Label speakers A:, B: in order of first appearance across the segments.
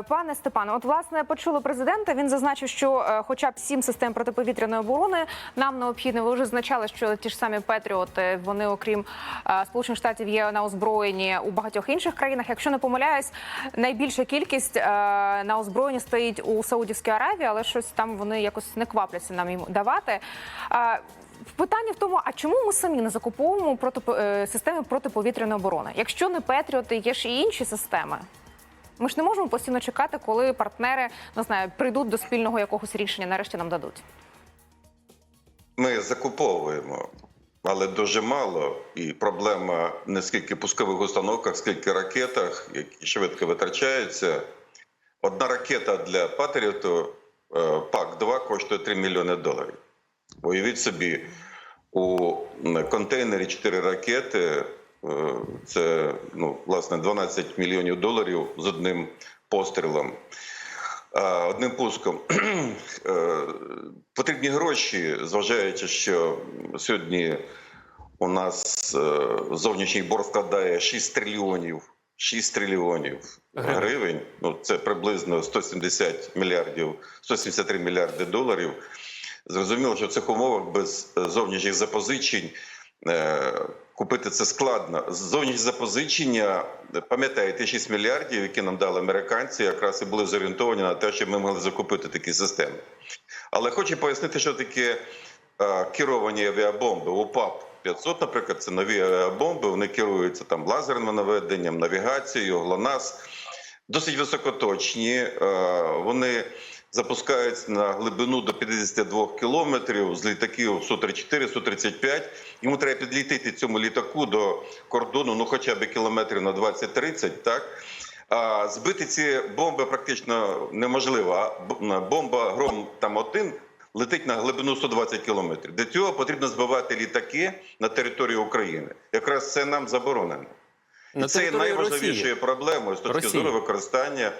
A: Е, Пане Степане, от власне почули президента. Він зазначив, що е, хоча б сім систем протиповітряної оборони нам необхідно. Ви вже зазначали, що ті ж самі Петріоти, вони, окрім е, Сполучених Штатів, є на озброєнні у багатьох інших країнах. Якщо не помиляюсь, найбільша кількість е, на озброєнні стоїть у Саудівській Аравії, але щось там вони якось не квапляться нам їм давати. Е, Питання в тому, а чому ми самі не закуповуємо проти е, системи протиповітряної оборони? Якщо не Петріоти, є ж і інші системи. Ми ж не можемо постійно чекати, коли партнери не знаю, прийдуть до спільного якогось рішення, нарешті нам дадуть.
B: Ми закуповуємо, але дуже мало. І проблема не скільки пускових установках, скільки ракетах, які швидко витрачаються. Одна ракета для Патріоту е, ПАК-2 коштує 3 мільйони доларів. Уявіть собі, у контейнері 4 ракети це ну, власне 12 мільйонів доларів з одним пострілом. Одним пуском Е, потрібні гроші, зважаючи, що сьогодні у нас е, зовнішній борг складає 6 трильйонів. 6 трильйонів
C: Гривень.
B: гривень. Ну це приблизно 170 мільярдів, 173 мільярди доларів. Зрозуміло, що в цих умовах без е, зовнішніх запозичень е, купити це складно. Зовнішні запозичення, пам'ятаєте, 6 мільярдів, які нам дали американці, якраз і були зорієнтовані на те, щоб ми могли закупити такі системи. Але хочу пояснити, що таке е, керовані авіабомби. УПАП 500, наприклад, це нові авіабомби. Вони керуються там лазерним наведенням, навігацією, ГЛОНАСС. Досить високоточні. Е, Вони запускаються на глибину до 52 кілометрів з літаків Су-34, Су-35. Йому треба підлітити цьому літаку до кордону, ну хоча б кілометрів на 20-30, так? А збити ці бомби практично неможливо. Бомба гром там один летить на глибину 120 кілометрів. Для цього потрібно збивати літаки на територію України. Якраз це нам заборонено.
C: На
B: це є найважливішою проблемою з точки зору використання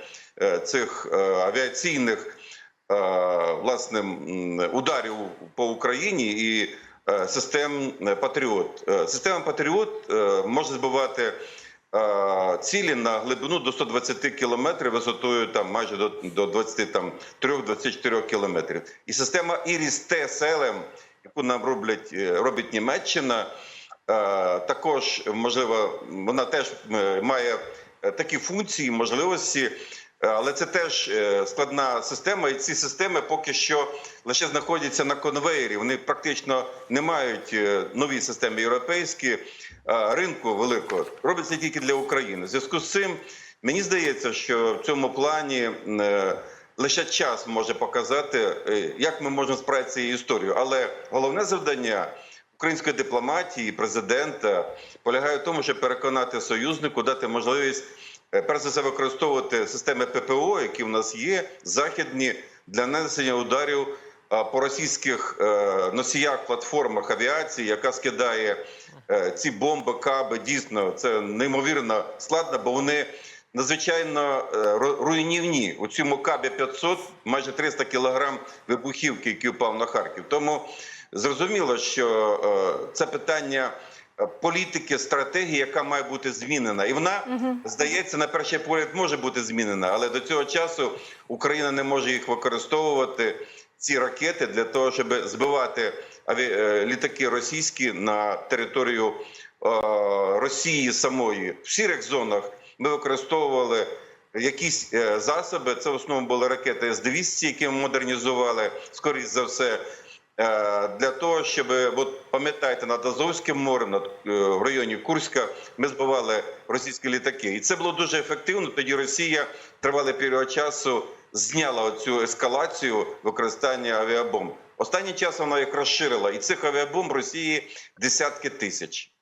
B: е, цих е, авіаційних власне ударів по Україні і е, систем е, Патріот. Е, Система Патріот е, може збивати е, цілі на глибину до 120 кілометрів висотою там майже до, до 23-24 кілометрів. І система Іріс Т яку нам роблять е, робить Німеччина. Е, Також можливо, вона теж е, має е, такі функції, можливості, е, але це теж е, складна система, і ці системи поки що лише знаходяться на конвеєрі. Вони практично не мають е, нові системи європейські е, ринку великого. Робиться тільки для України. В зв'язку з цим мені здається, що в цьому плані. Лише час може показати, як ми можемо справитися з цією історією. Але головне завдання української дипломатії, президента полягає в тому, щоб переконати союзнику, дати можливість перш за все використовувати системи ППО, які в нас є, західні для нанесення ударів по російських е, носіях, платформах авіації, яка скидає е, ці бомби, каби. Дійсно, це неймовірно складно, бо вони. Надзвичайно е, руйнівні у цьому кабі 500 майже 300 кілограм вибухівки, які впав на Харків. Тому зрозуміло, що е, це питання е, політики, стратегії, яка має бути змінена, і вона здається на перший погляд може бути змінена, але до цього часу Україна не може їх використовувати. Ці ракети для того, щоб збивати аві... е, літаки російські на територію е, Росії самої в сірих зонах. Ми використовували якісь е, засоби. Це в основному були ракети С-200, які ми модернізували, скоріш за все, для того, щоб от пам'ятаєте, над Азовським морем, над е, в районі Курська, ми збивали російські літаки, і це було дуже ефективно. Тоді Росія тривалий період часу зняла цю ескалацію використання авіабомб. Останнім часом вона їх розширила, і цих авіабомб Росії десятки тисяч.